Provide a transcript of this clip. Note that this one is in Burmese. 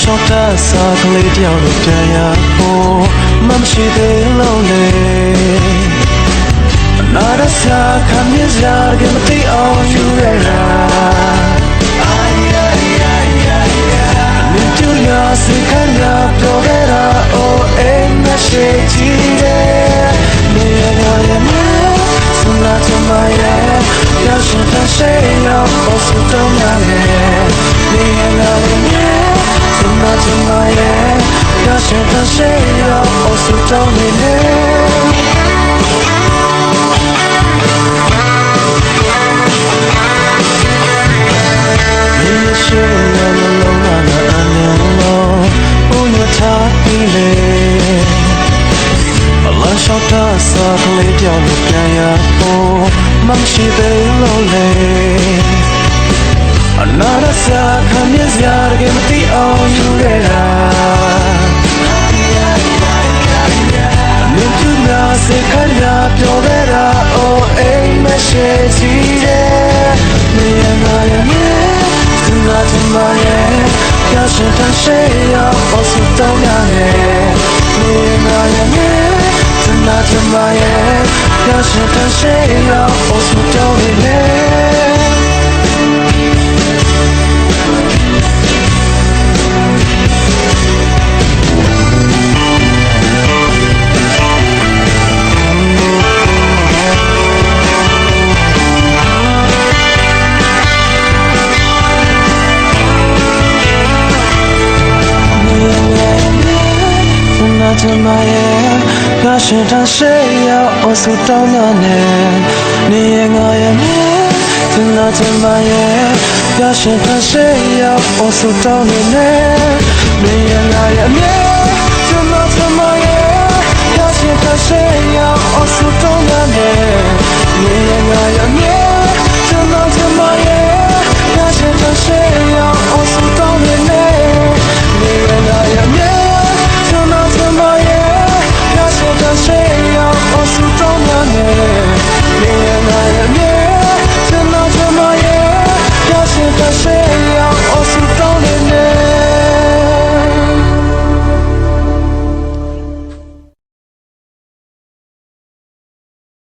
ရှော့တာစာကလေးတယောက်လိုတန်ရဖို့မရှိသေးလို့လေ တောင်းနေလေရှိရလုံးလုံးလာအမြန်လုံးဘုံထားပြီလေအလရှောက်တာစာကလေးပြောင်းလို့ပြန်ရဖို့မရှိသေးလို့လေ မရှိစီတဲ့နေရ 那怎么也要是他谁要我速到那年，你也我也没，那怎么也要是他谁要我速到你呢？你也我也没，怎么怎么也